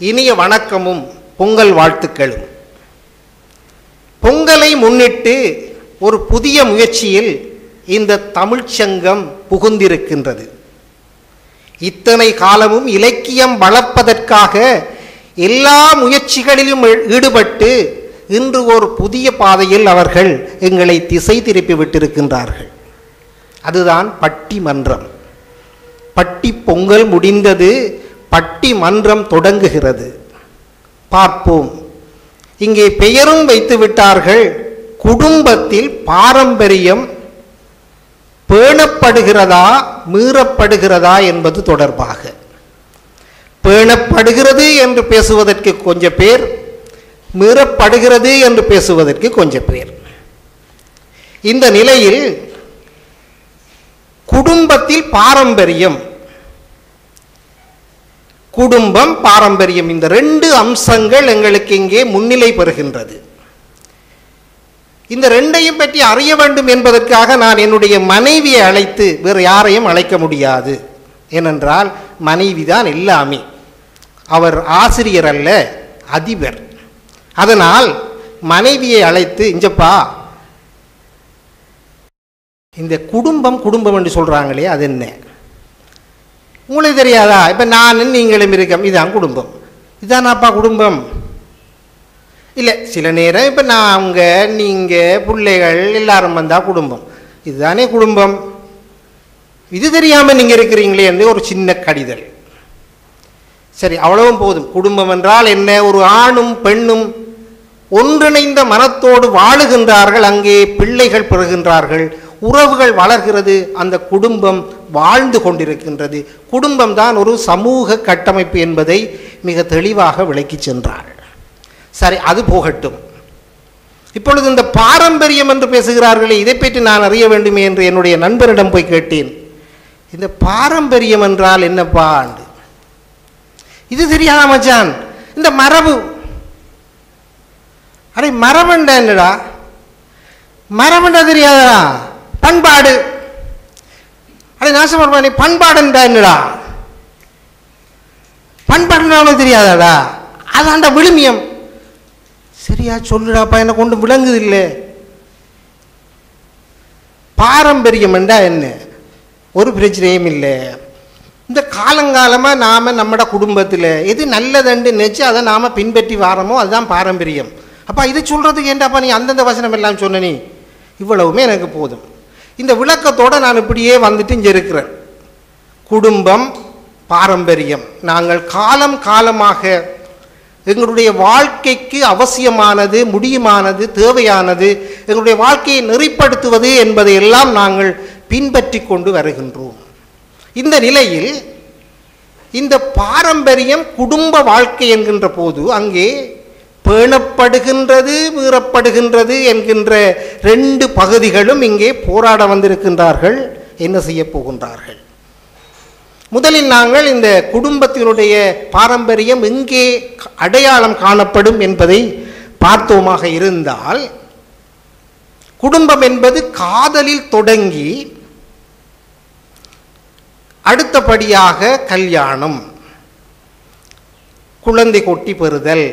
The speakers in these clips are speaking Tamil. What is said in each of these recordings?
இனிய வணக்கமும் பொங்கல் வாழ்த்துக்களும். பொங்கலை முன்னிட்டு ஒரு புதிய முயற்சியில் இந்த தமிழ்ச்சங்கம் புகுந்திருக்கின்றது. இத்தனை காலமும் இலக்கியம் வளர்ப்பதற்காக எல்லா முயற்சிகளிலும் ஈடுபட்டு இன்று ஒரு புதிய பாதையில் அவர்கள் எங்களை திசை திருப்பி விட்டிருக்கின்றார்கள். அதுதான் பட்டிமன்றம். பட்டி பொங்கல் முடிந்தது பட்டி மன்றம் தொடங்குகிறது. பார்ப்போம். இங்கே பெயரும் வைத்து விட்டார்கள். குடும்பத்தில் பாரம்பரியம் பேணப்படுகிறதா மீறப்படுகிறதா என்பது தொடர்பாக. பேணப்படுகிறது என்று பேசுவதற்கு கொஞ்சம் பேர் மீறப்படுகிறது என்று பேசுவதற்கு கொஞ்சம் பேர். இந்த நிலையில் குடும்பத்தில் பாரம்பரியம் குடும்பம் பாரம்பரியம் இந்த ரெண்டு அம்சங்கள் எங்களுக்கு இங்கே முன்னிலை பெறுகின்றது. இந்த ரெண்டையும் பற்றி அறிய வேண்டும் என்பதற்காக நான் என்னுடைய மனைவியை அழைத்து வேறு யாரையும் அழைக்க முடியாது. ஏனென்றால் மனைவி தான் எல்லாமே அவர் ஆசிரியர் அல்ல அதிபர். அதனால் மனைவியை அழைத்து இஞ்சப்பா இந்த குடும்பம் குடும்பம் என்று சொல்கிறாங்களே அது என்ன? உங்களுக்கு தெரியாதா? இப்போ நான் நீங்களும் இருக்கோம். இதுதான் குடும்பம். இதுதான் அப்பா குடும்பம். இல்லை சில நேரம் இப்போ நான் அவங்க நீங்கள் பிள்ளைகள் எல்லாரும் வந்தால் குடும்பம். இதுதானே குடும்பம். இது தெரியாமல் நீங்கள் இருக்கிறீங்களே என்று ஒரு சின்ன கடிதல். சரி அவ்வளவும் போதும். குடும்பம் என்றால் என்ன? ஒரு ஆணும் பெண்ணும் ஒன்றிணைந்த மனத்தோடு வாழுகின்றார்கள். அங்கே பிள்ளைகள் பெறுகின்றார்கள். உறவுகள் வளர்கிறது அந்த குடும்பம் வாழ்ந்து கொண்டிருக்கின்றது. குடும்பம் தான் ஒரு சமூக கட்டமைப்பு என்பதை மிக தெளிவாக விளக்கி சென்றார். சரி அது போகட்டும். இப்பொழுது இந்த பாரம்பரியம் என்று பேசுகிறார்களே இதை பற்றி நான் அறிய வேண்டுமே என்று என்னுடைய நண்பரிடம் போய் கேட்டேன். இந்த பாரம்பரியம் என்றால் என்னப்பா இது தெரியாதா மச்சான்? இந்த மரபு. அடே மரபண்டா என்னடா? மரபண்டா தெரியாதா? பண்பாடு. அடே நாசமர்மா நீ பண்பாடுண்டா என்னடா? பண்பாடுன்னா தெரியாதாடா. அதான்டா விழுமியம். சரியா சொல்லுடாப்பா எனக்கு கொண்டு விளங்குது இல்லை பாரம்பரியம் என்றா என்ன? ஒரு பிரச்சனையும் இல்லை. இந்த காலங்காலமாக நாம் நம்மட குடும்பத்தில் எது நல்லதுண்டு நினச்சி அதை நாம் பின்பற்றி வாரமோ அதுதான் பாரம்பரியம். அப்பா இது சொல்கிறதுக்கு ஏண்டாப்பா நீ அந்தந்த வசனம் எல்லாம் சொன்ன நீ? இவ்வளவுமே எனக்கு போதும். இந்த விளக்கத்தோடு நான் இப்படியே வந்துட்டு இங்கே இருக்கிறேன். குடும்பம் பாரம்பரியம். நாங்கள் காலம் காலமாக எங்களுடைய வாழ்க்கைக்கு அவசியமானது முடியுமானது தேவையானது எங்களுடைய வாழ்க்கையை நெறிப்படுத்துவது என்பதை எல்லாம் நாங்கள் பின்பற்றி கொண்டு வருகின்றோம். இந்த நிலையில் இந்த பாரம்பரியம் குடும்ப வாழ்க்கை என்கின்ற போது அங்கே பேணப்படுகின்றது மீறப்படுகின்றது என்கின்ற ரெண்டு பகுதிகளும் இங்கே போராட வந்திருக்கின்றார்கள். என்ன செய்ய போகின்றார்கள்? முதலில் நாங்கள் இந்த குடும்பத்தினுடைய பாரம்பரியம் எங்கே அடையாளம் காணப்படும் என்பதை பார்த்தோமாக இருந்தால் குடும்பம் என்பது காதலில் தொடங்கி அடுத்தபடியாக கல்யாணம் குழந்தை கொட்டி பெறுதல்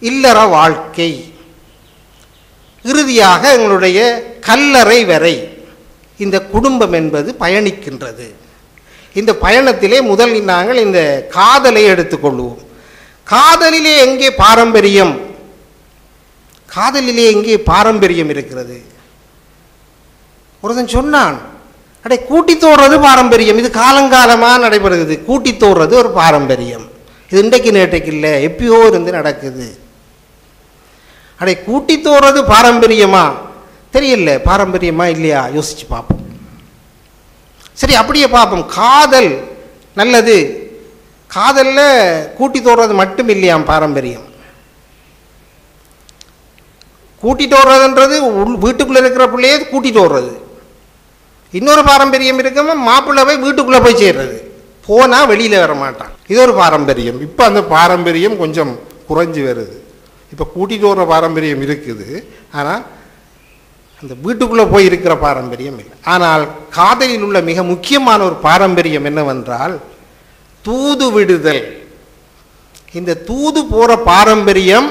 இல்லற வாழ்க்கை. இறுதியாக எங்களுடைய கல்லறை வரை இந்த குடும்பம் என்பது பயணிக்கின்றது. இந்த பயணத்திலே முதல் நாங்கள் இந்த காதலை எடுத்துக்கொள்வோம். காதலிலே எங்கே பாரம்பரியம்? காதலிலே எங்கே பாரம்பரியம் இருக்கிறது? ஒருத்தன் சொன்னான் அடே கூட்டி தோடுறது பாரம்பரியம். இது காலங்காலமாக நடைபெறுகிறது. கூட்டி தோடுறது ஒரு பாரம்பரியம். இது இன்றைக்கு நேற்றைக்கு இல்லை. எப்பயோ இருந்து நடக்குது. அடை கூட்டி தோறது பாரம்பரியமா? தெரியல பாரம்பரியமா இல்லையா? யோசிச்சு பார்ப்போம். சரி அப்படியே பார்ப்போம். காதல் நல்லது. காதலில் கூட்டி தோடுறது மட்டும் இல்லையாம் பாரம்பரியம். கூட்டிட்டு வர்றதுன்றது உள் வீட்டுக்குள்ளே இருக்கிற பிள்ளையே கூட்டிட்டு வர்றது இன்னொரு பாரம்பரியம் இருக்கமா? மாப்பிள்ளை போய் வீட்டுக்குள்ளே போய் சேர்றது. போனால் வெளியில் வர மாட்டான் இது ஒரு பாரம்பரியம். இப்போ அந்த பாரம்பரியம் கொஞ்சம் குறைஞ்சி வருது. இப்போ கூட்டிகிட்டு வர பாரம்பரியம் இருக்குது. ஆனால் அந்த வீட்டுக்குள்ளே போய் இருக்கிற பாரம்பரியம் இல்லை. ஆனால் காதலில் உள்ள மிக முக்கியமான ஒரு பாரம்பரியம் என்னவென்றால் தூது விடுதல். இந்த தூது போகிற பாரம்பரியம்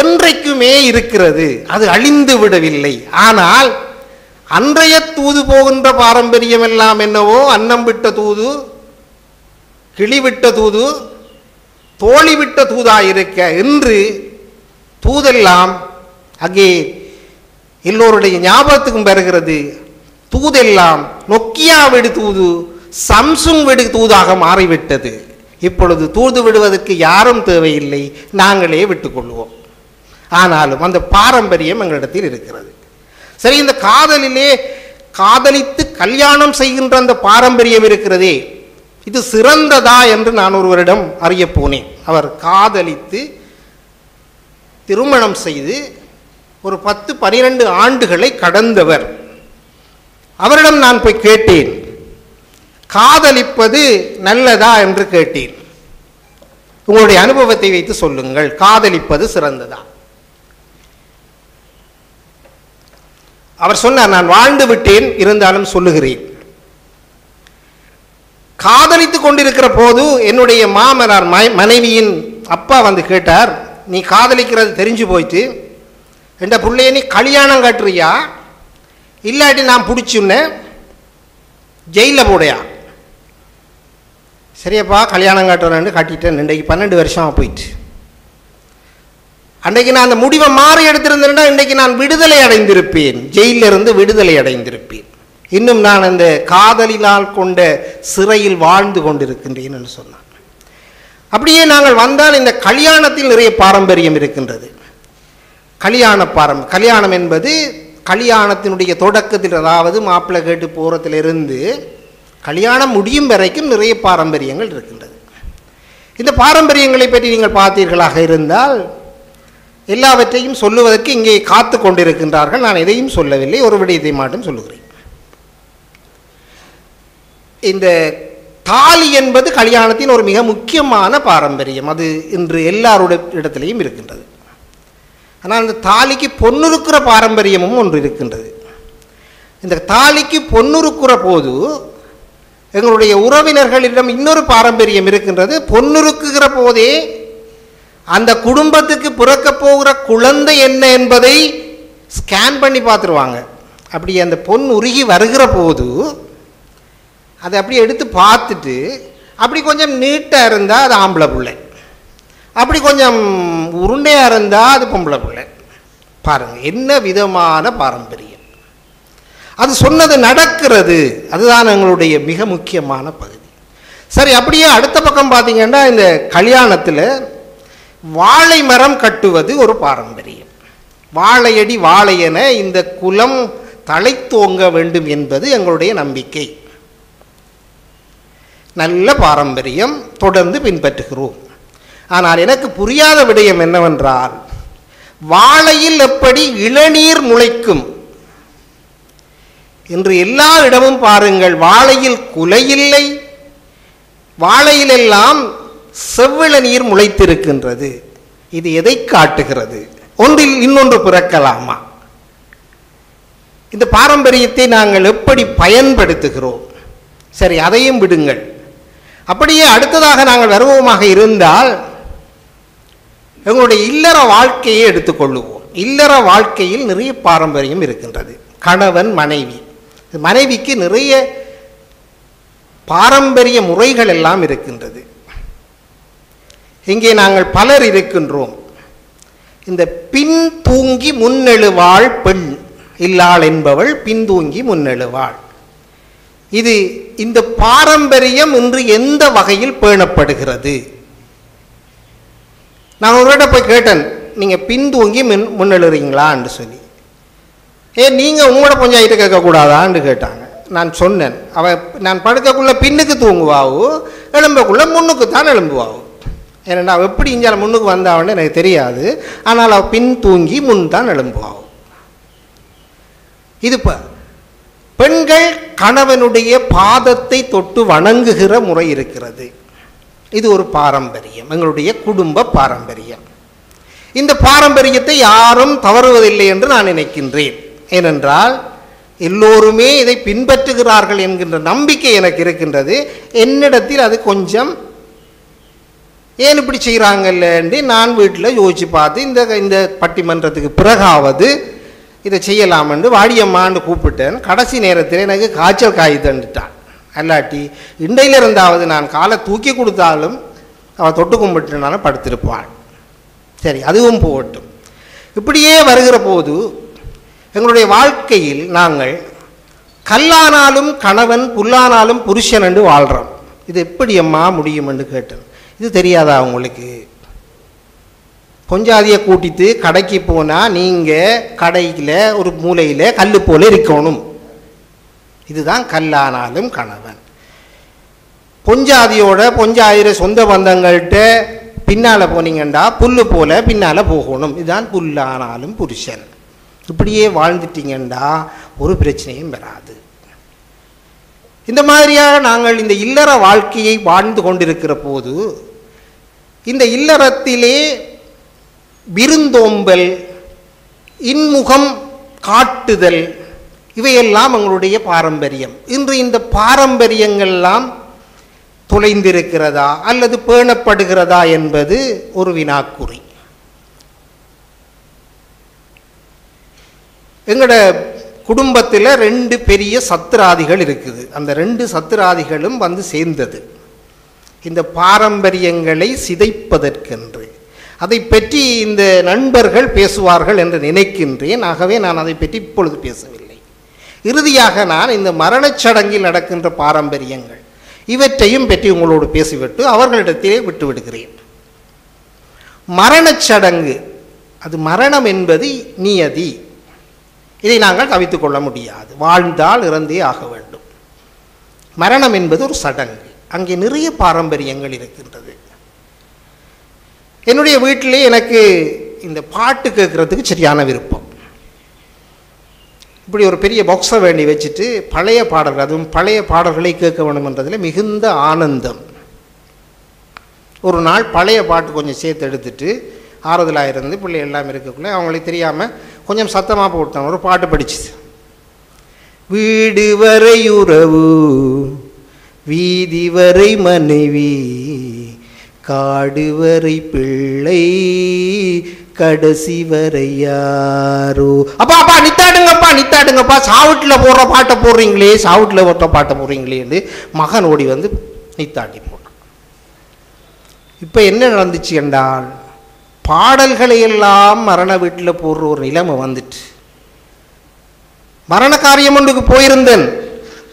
என்றைக்குமே இருக்கிறது. அது அழிந்து விடவில்லை. ஆனால் அன்றைய தூது போகின்ற பாரம்பரியம் எல்லாம் என்னவோ? அன்னம் விட்ட தூது கிளி விட்ட தூது தோழி விட்ட தூதாயிருக்க என்று தூதெல்லாம் அங்கே எல்லோருடைய ஞாபகத்துக்கும் வருகிறது. தூதெல்லாம் நொக்கியா விடு தூது சம்சுங் விடு தூதாக மாறிவிட்டது. இப்பொழுது தூது விடுவதற்கு யாரும் தேவையில்லை. நாங்களே விட்டுக்கொள்வோம். ஆனாலும் அந்த பாரம்பரியம் எங்களிடத்தில் இருக்கிறது. சரி இந்த காதலிலே காதலித்து கல்யாணம் செய்கின்ற அந்த பாரம்பரியம் இருக்கிறதே. இது சிறந்ததா என்று நான் ஒருவரிடம் அறியப் போனேன். அவர் காதலித்து திருமணம் செய்து ஒரு பத்து பனிரெண்டு ஆண்டுகளை கடந்தவர். அவரிடம் நான் போய் கேட்டேன் காதலிப்பது நல்லதா? என்று கேட்டேன். உங்களுடைய அனுபவத்தை வைத்து சொல்லுங்கள் காதலிப்பது சிறந்ததா? அவர் சொன்னார் நான் வாழ்ந்து விட்டேன் இருந்தாலும் சொல்லுகிறேன். காதலித்து கொண்டிருக்கிற போது என்னுடைய மாமனார் ம- மனைவியின் அப்பா வந்து கேட்டார் நீ காதலிக்கிறது தெரிஞ்சு போயிட்டு என்ற பிள்ளைய நீ கல்யாணம் கட்டுறியா? இல்லாட்டி நான் பிடிச்சுன்னு ஜெயிலில் போடையா? சரியப்பா கல்யாணம் காட்டுறேன்னு கட்டிட்டேன். இன்றைக்கு பன்னெண்டு வருஷமாக போயிட்டு. அன்றைக்கு நான் அந்த முடிவை மாறி எடுத்திருந்தேன்னா இன்றைக்கு நான் விடுதலை அடைந்திருப்பேன். ஜெயிலில் இருந்து விடுதலை அடைந்திருப்பேன். இன்னும் நான் அந்த காதலினால் கொண்ட சிறையில் வாழ்ந்து கொண்டிருக்கின்றேன் என்று சொன்னான். அப்படியே நாங்கள் வந்தால் இந்த கல்யாணத்தில் நிறைய பாரம்பரியம் இருக்கின்றது. கல்யாண பாரம் கல்யாணம் என்பது கல்யாணத்தினுடைய தொடக்கத்தில் அதாவது மாப்பிள்ளை கேட்டு போகிறதிலிருந்து கல்யாணம் முடியும் வரைக்கும் நிறைய பாரம்பரியங்கள் இருக்கின்றது. இந்த பாரம்பரியங்களை பற்றி நீங்கள் பார்த்தீர்களாக இருந்தால் எல்லாவற்றையும் சொல்லுவதற்கு இங்கே காத்து கொண்டிருக்கின்றார்கள். நான் எதையும் சொல்லவில்லை ஒரு விடயத்தை மட்டும் சொல்லுகிறேன். இந்த தாலி என்பது கல்யாணத்தின் ஒரு மிக முக்கியமான பாரம்பரியம். அது இன்று எல்லாருடைய இடத்துலையும் இருக்கின்றது. ஆனால் அந்த தாலிக்கு பொன்னுருக்கிற பாரம்பரியமும் ஒன்று இருக்கின்றது. இந்த தாலிக்கு பொன்னுருக்கிற போது எங்களுடைய உறவினர்களிடம் இன்னொரு பாரம்பரியம் இருக்கின்றது. பொன்னுருக்குகிற போதே அந்த குடும்பத்துக்கு பிறக்கப் போகிற குழந்தை என்ன என்பதை ஸ்கேன் பண்ணி பார்த்துருவாங்க. அப்படி அந்த பொன் உருகி வருகிற போது அதை அப்படியே எடுத்து பார்த்துட்டு அப்படி கொஞ்சம் நீட்டாக இருந்தால் அது ஆம்பளை பிள்ளை. அப்படி கொஞ்சம் உருண்டையாக இருந்தால் அது பொம்பளை பிள்ளை. பாருங்கள் என்ன விதமான பாரம்பரியம். அது சொன்னது நடக்கிறது. அதுதான் எங்களுடைய மிக முக்கியமான பகுதி. சரி அப்படியே அடுத்த பக்கம் பார்த்தீங்கன்னா இந்த கல்யாணத்தில் வாழை மரம் கட்டுவது ஒரு பாரம்பரியம். வாழையடி வாழையென இந்த குலம் தழைத்தோங்க வேண்டும் என்பது எங்களுடைய நம்பிக்கை. நல்ல பாரம்பரியம் தொடர்ந்து பின்பற்றுகிறோம். ஆனால் எனக்கு புரியாத விடயம் என்னவென்றால் வாழையில் எப்படி இளநீர் முளைக்கும்? என்று எல்லா இடமும் பாருங்கள் வாழையில் குலையில்லை. வாழையிலெல்லாம் செவ்விள நீர் முளைத்திருக்கின்றது. இது எதை காட்டுகிறது? ஒன்றில் இன்னொன்று பிறக்கலாமா? இந்த பாரம்பரியத்தை நாங்கள் எப்படி பயன்படுத்துகிறோம்? சரி அதையும் விடுங்கள். அப்படியே அடுத்ததாக நாங்கள் வருவோமாக இருந்தால் எங்களுடைய இல்லற வாழ்க்கையை எடுத்துக்கொள்ளுவோம். இல்லற வாழ்க்கையில் நிறைய பாரம்பரியம் இருக்கின்றது. கணவன் மனைவி. மனைவிக்கு நிறைய பாரம்பரிய முறைகள் எல்லாம் இருக்கின்றது. இங்கே நாங்கள் பலர் இருக்கின்றோம். இந்த பின் தூங்கி முன்னெழுவாள் பெண் இல்லாள் என்பவள் பின்தூங்கி முன்னெழுவாள். இது இந்த பாரம்பரியம் இன்று எந்த வகையில் பேணப்படுகிறது? நான் ஒரு போய் கேட்டேன் நீங்கள் பின்தூங்கி முன் முன்னெழுறீங்களான்னு சொல்லி. ஏ நீங்கள் உங்களோட பஞ்சாயத்து கேட்கக்கூடாதான்னு கேட்டாங்க. நான் சொன்னேன். அவ நான் படுக்கக்குள்ளே பின்னுக்கு தூங்குவாவோ எலும்புக்குள்ளே முன்னுக்கு தான் எலும்புவாவோ? ஏன்னா அவள் எப்படி இஞ்சால் முன்னுக்கு வந்தாவன்னு எனக்கு தெரியாது. ஆனால் அவள் பின் தூங்கி முன் தான் எலும்புவாவோ. இது ப பெண்கள் கணவனுடைய பாதத்தை தொட்டு வணங்குகிற முறை இருக்கிறது. இது ஒரு பாரம்பரியம். எங்களுடைய குடும்ப பாரம்பரியம். இந்த பாரம்பரியத்தை யாரும் தவறுவதில்லை என்று நான் நினைக்கின்றேன். ஏனென்றால் எல்லோருமே இதை பின்பற்றுகிறார்கள் என்கின்ற நம்பிக்கை எனக்கு இருக்கின்றது. என்னிடத்தில் அது கொஞ்சம் ஏன் இப்படி செய்கிறாங்கல்லன்னு நான் வீட்டில் யோசித்து பார்த்து இந்த இந்த பட்டிமன்றத்துக்கு பிறகாவது இதை செய்யலாம் என்று வாடியம்மான்னு கூப்பிட்டேன். கடைசி நேரத்தில் எனக்கு காய்ச்சல் காய் தண்டுட்டான் அல்லாட்டி இண்டையிலிருந்தாவது நான் காலை தூக்கி கொடுத்தாலும் அவள் தொட்டு கும்பிட்டுனாலும் படுத்திருப்பாள். சரி அதுவும் போகட்டும். இப்படியே வருகிற போது எங்களுடைய வாழ்க்கையில் நாங்கள் கல்லானாலும் கணவன் புல்லானாலும் புருஷன் என்று வாழ்கிறோம் இது எப்படி அம்மா முடியும் என்று கேட்டேன். இது தெரியாதா உங்களுக்கு? பொஞ்சாதியை கூட்டிட்டு கடைக்கு போனால் நீங்கள் கடையில் ஒரு மூலையில் கல் போல இருக்கணும். இதுதான் கல்லானாலும் கணவன். பொஞ்சாதியோட பொஞ்சாதிர சொந்த பந்தங்கள்கிட்ட பின்னால் போனீங்கண்டா புல்லு போல் பின்னால் போகணும். இதுதான் புல்லானாலும் புருஷன். இப்படியே வாழ்ந்துட்டீங்கண்டா ஒரு பிரச்சனையும் வராது. இந்த மாதிரியாக நாங்கள் இந்த இல்லற வாழ்க்கையை வாழ்ந்து கொண்டிருக்கிற போது இந்த இல்லறத்திலே விருந்தோம்பல் இன்முகம் காட்டுதல் இவையெல்லாம் அவங்களுடைய பாரம்பரியம். இன்று இந்த பாரம்பரியங்கள்லாம் தொலைந்திருக்கிறதா அல்லது பேணப்படுகிறதா என்பது ஒரு வினாக்குறி. எங்களோட குடும்பத்தில் ரெண்டு பெரிய சத்துராதிகள் இருக்குது. அந்த ரெண்டு சத்துராதிகளும் வந்து சேர்ந்தது. இந்த பாரம்பரியங்களை சிதைப்பதற்கென்று. அதை பற்றி இந்த நண்பர்கள் பேசுவார்கள் என்று நினைக்கின்றேன். ஆகவே நான் அதை பற்றி இப்பொழுது பேசவில்லை. இறுதியாக நான் இந்த மரணச் சடங்கில் நடக்கின்ற பாரம்பரியங்கள் இவற்றையும் பற்றி உங்களோடு பேசிவிட்டு அவர்களிடத்திலே விட்டுவிடுகிறேன். மரணச் சடங்கு அது மரணம் என்பது நியதி. இதை நாங்கள் தவித்துக் கொள்ள முடியாது. வாழ்ந்தால் இறந்தே ஆக வேண்டும். மரணம் என்பது ஒரு சடங்கு. அங்கே நிறைய பாரம்பரியங்கள் இருக்கின்றது. என்னுடைய வீட்டிலே எனக்கு இந்த பாட்டு கேட்குறதுக்கு சரியான விருப்பம். இப்படி ஒரு பெரிய பாக்ஸை வேண்டி வச்சுட்டு பழைய பாடல்கள் அதுவும் பழைய பாடல்களை கேட்க வேணுமென்றதில் மிகுந்த ஆனந்தம். ஒரு நாள் பழைய பாட்டு கொஞ்சம் சேர்த்து எடுத்துட்டு ஆறுதலாக இருந்து பிள்ளை எல்லாம் இருக்கக்குள்ளே அவங்களுக்கு தெரியாமல் கொஞ்சம் சத்தமாக போட்டான் ஒரு பாட்டு படிச்சுது. வீடு வரை உறவு வீதி வரை மனைவி காடுவரை பிள்ளை கடைசி வரை யாரோ? அப்பா அப்பா நித்தாடுங்கப்பா நித்தாடுங்கப்பா. சாவுட்டில் போடுற பாட்டை போடுறீங்களே சாவுட்டில் போடுற பாட்டை போடுறீங்களேன்னு மகன் ஓடி வந்து நித்தாட்டி போட்டான். இப்போ என்ன நடந்துச்சு என்றால் பாடல்களை எல்லாம் மரண வீட்டில் போடுற ஒரு நிலைமை வந்துட்டு. மரண காரியம் ஒன்றுக்கு போயிருந்தேன்.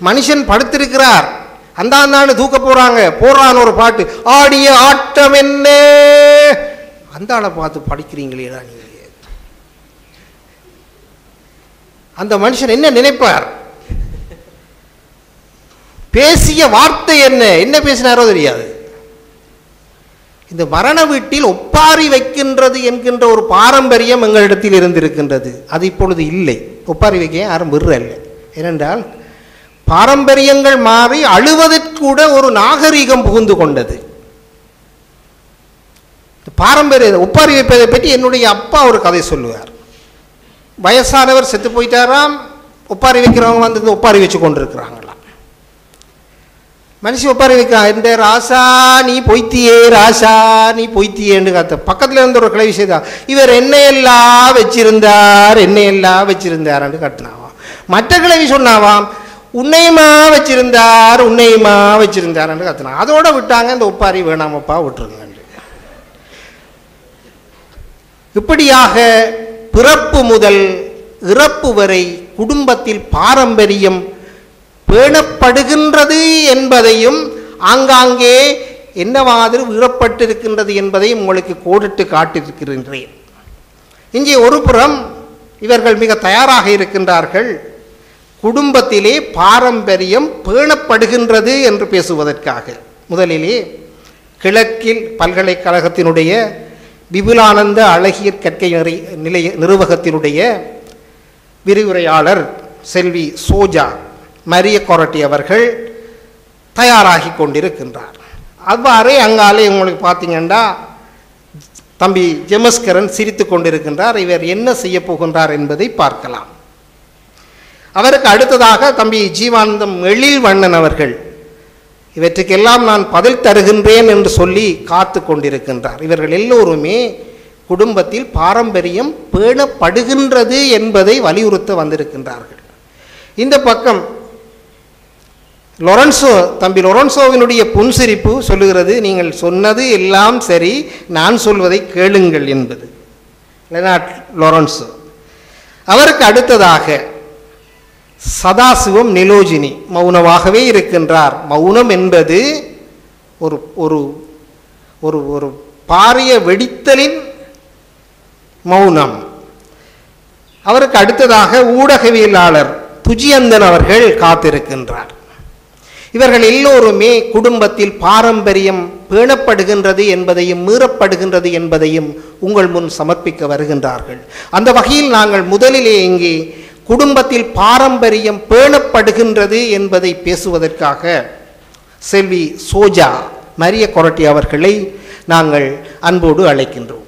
மனுஷன் படுத்திருக்கிறார். அந்த அந்தாண்டு தூக்க போறாங்க. போடுறான்னு ஒரு பாட்டு. ஆடிய ஆட்டம் என்ன. அந்த ஆளை பார்த்து படிக்கிறீங்களேடா நீங்கள் அந்த மனுஷன் என்ன நினைப்பார்? பேசிய வார்த்தை என்ன? என்ன பேசினாரோ தெரியாது. இந்த மரண வீட்டில் ஒப்பாரி வைக்கின்றது என்கின்ற ஒரு பாரம்பரியம் எங்களிடத்தில் இருந்திருக்கின்றது. அது இப்பொழுது இல்லை. ஒப்பாரி வைக்க யாரும் விடுறல்ல ஏனென்றால் பாரம்பரியங்கள் மாறி அழுவதற்கூட ஒரு நாகரீகம் புகுந்து கொண்டது. பாரம்பரிய ஒப்பாரி வைப்பதை பற்றி என்னுடைய அப்பா ஒரு கதை சொல்லுவார். வயசானவர் செத்து போயிட்டாராம் ஒப்பாரி வைக்கிறவங்க வந்து இந்த ஒப்பாரி வச்சு கொண்டிருக்கிறாங்களாம். மனுஷன் ஒப்பாரி வைக்கிறான் இந்த ராசா நீ பொய்த்தியே ராசா நீ பொய்த்தியேன்னு காத்த பக்கத்தில் இருந்த ஒரு கிளவி செய்தா இவர் என்னையெல்லாம் வச்சிருந்தார் என்னையெல்லாம் வச்சிருந்தார்னு கட்டினாவாம் மற்ற கிளவி சொன்னாவாம் உன்னையுமா வச்சிருந்தார் உன்னையுமா வச்சிருந்தார்னு கத்தினா அதோட விட்டாங்க இந்த ஒப்பாரி வேணாமப்பா விட்டுருங்க இப்படியாக பிறப்பு முதல் இறப்பு வரை குடும்பத்தில் பாரம்பரியம் பேணப்படுகின்றது என்பதையும் ஆங்காங்கே என்ன மாதிரி விழப்பட்டிருக்கின்றது என்பதையும் உங்களுக்கு கோடிட்டு காட்டியிருக்கின்றேன் இங்கே ஒரு புறம் இவர்கள் மிக தயாராக இருக்கின்றார்கள். குடும்பத்திலே பாரம்பரியம் பேணப்படுகின்றது என்று பேசுவதற்காக. முதலிலே கிழக்கில் பல்கலைக்கழகத்தினுடைய விபுலானந்த அழகியற் கற்கை நிறை நிலைய நிறுவகத்தினுடைய விரிவுரையாளர் செல்வி சோஜா மரிய கொரட்டி அவர்கள் தயாராகி கொண்டிருக்கின்றார். அவ்வாறே அங்காலே உங்களுக்கு பார்த்தீங்கன்னா தம்பி ஜெமஸ்கரன் சிரித்து கொண்டிருக்கின்றார். இவர் என்ன செய்ய போகின்றார் என்பதை பார்க்கலாம். அவருக்கு அடுத்ததாக தம்பி ஜீவானந்தம் எழில் வண்ணன் அவர்கள் இவற்றுக்கெல்லாம் நான் பதில் தருகின்றேன் என்று சொல்லி காத்து கொண்டிருக்கின்றார். இவர்கள் எல்லோருமே குடும்பத்தில் பாரம்பரியம் பேணப்படுகின்றது என்பதை வலியுறுத்த வந்திருக்கின்றார்கள். இந்த பக்கம் லொரன்சோ தம்பி லொரன்சோவினுடைய புன்சிரிப்பு சொல்லுகிறது நீங்கள் சொன்னது எல்லாம் சரி நான் சொல்வதை கேளுங்கள் என்பது. Leonard Lorenzo. அவருக்கு அடுத்ததாக சதாசிவம் நிலோஜினி. மௌனமாகவே இருக்கின்றார். மௌனம் என்பது ஒரு ஒரு ஒரு ஒரு பாரிய வெடித்தலின் மௌனம். அவருக்கு அடுத்ததாக ஊடகவியலாளர் துஜியந்தன் அவர்கள் காத்திருக்கின்றார். இவர்கள் எல்லோருமே குடும்பத்தில் பாரம்பரியம் பேணப்படுகின்றது என்பதையும் மீறப்படுகின்றது என்பதையும் உங்கள் முன் சமர்ப்பிக்க வருகின்றார்கள். அந்த வகையில் நாங்கள் முதலிலே இங்கே குடும்பத்தில் பாரம்பரியம் பேணப்படுகின்றது என்பதை பேசுவதற்காக செல்வி சோஜா மரிய கொரட்டி அவர்களை நாங்கள் அன்போடு அழைக்கின்றோம்.